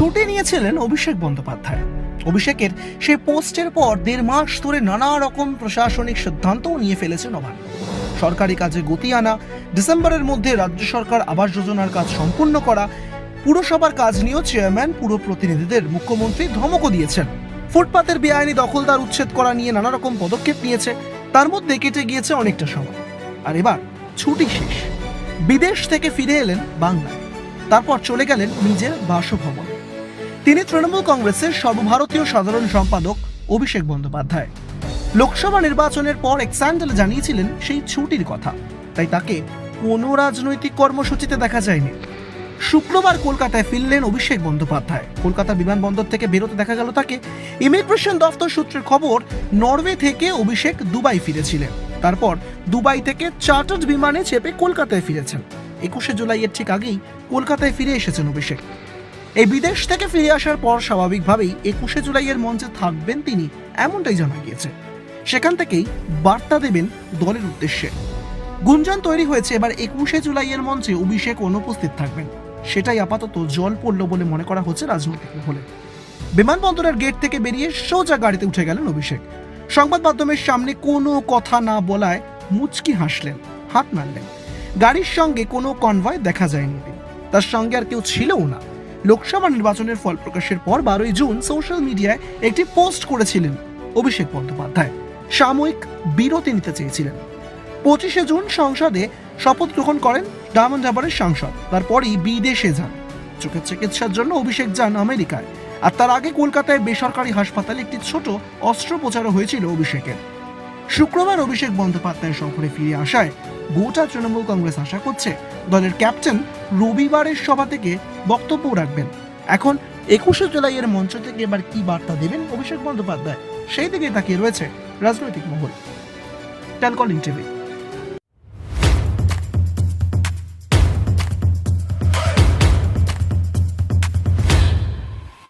ছুটি নিয়েছিলেন অভিষেক বন্দ্যোপাধ্যায়। অভিষেকের সেই পোস্টের পর দেড় মাস ধরে নানা রকম প্রশাসনিক সিদ্ধান্তও নিয়ে ফেলেছে নবান্ন সরকারি কাজে গতি আনা, ডিসেম্বরের মধ্যে রাজ্য সরকার আবাস যোজনার কাজ সম্পূর্ণ করা, পুরসভার কাজ নিয়েও চেয়ারম্যান, পুর প্রতিনিধিদের মুখ্যমন্ত্রী ধমকও দিয়েছেন। ফুটপাতের বেআইনি দখলদার উচ্ছেদ করা নিয়ে নানা রকম পদক্ষেপ নিয়েছে, তার মধ্যে কেটে গিয়েছে অনেকটা সময়। আর এবার ছুটি শেষ। বিদেশ থেকে ফিরে এলেন বাংলায়। তারপর চলে গেলেন নিজের বাসভবনে। তিনি তৃণমূল কংগ্রেসের সর্বভারতীয় সাধারণ সম্পাদক অভিষেক বন্দ্যোপাধ্যায়। লোকসভা নির্বাচনের পর এক স্যান্ডেল জানিয়েছিলেন সেই ছুটির কথা। তাই তাকে কোনো রাজনৈতিক কর্মসূচিতে দেখা যায়নি। শুক্রবার কলকাতায় ফিরলেন অভিষেক বন্দ্যোপাধ্যায়। কলকাতা বিমানবন্দর থেকে বেরোতে দেখা গেল তাকে। ইমিগ্রেশন দফতর সূত্রের খবর, নরওয়ে থেকে অভিষেক দুবাই ফিরেছিলেন। তারপর দুবাই থেকে চার্টার্ড বিমানে চেপে কলকাতায় ফিরেছেন। একুশে জুলাইয়ের ঠিক আগেই কলকাতায় ফিরে এসেছেন অভিষেক। এই বিদেশ থেকে ফিরে আসার পর স্বাভাবিকভাবেই একুশে জুলাইয়ের মঞ্চে থাকবেন তিনি, এমনটাই জানা গিয়েছে। সেখান থেকেই বার্তা দেবেন দলের উদ্দেশ্যে। গুঞ্জন তৈরি হয়েছে, এবার একুশে জুলাইয়ের মঞ্চে অভিষেক অনুপস্থিত থাকবেন। সেটাই আপাতত জল পড়ল বলে মনে করা হচ্ছে রাজনৈতিক মহলে। বিমানবন্দরের গেট থেকে বেরিয়ে সোজা গাড়িতে উঠে গেলেন অভিষেক। সংবাদ মাধ্যমের সামনে কোনো কথা না বলায় মুচকি হাসলেন, হাত নাড়লেন। গাড়ির সঙ্গে কোনো কনভয় দেখা যায়নি। তার সঙ্গে আর কেউ ছিলও না। লোকসভা নির্বাচনের ফল প্রকাশের পর বারোই জুন সোশ্যাল মিডিয়ায় একটি পোস্ট করেছিলেন অভিষেক বন্দ্যোপাধ্যায়। সাময়িক বিরতি নিতে চেয়েছিলেন। পঁচিশে জুন সংসদে শপথ গ্রহণ করেন ডায়মন্ড হারবারের সাংসদ। তারপরই বিদেশে যান। চোখের চিকিৎসার জন্য অভিষেক যান আমেরিকায়। আর তার আগে কলকাতায় বেসরকারি হাসপাতালে একটি ছোট অস্ত্রোপচারও হয়েছিল অভিষেকের। শুক্রবার অভিষেক বন্দ্যোপাধ্যায় সফরে ফিরে আসায় গোটা তৃণমূল কংগ্রেস আশা করছে দলের ক্যাপ্টেন রবিবারের সভা থেকে বক্তব্য রাখবেন। এখন একুশে জুলাইয়ের মঞ্চ থেকে এবার কি বার্তা দেবেন অভিষেক বন্দ্যোপাধ্যায়? সেই দিকে তাকিয়ে রয়েছে রাজনৈতিক মহল। ট্যালকল টিভি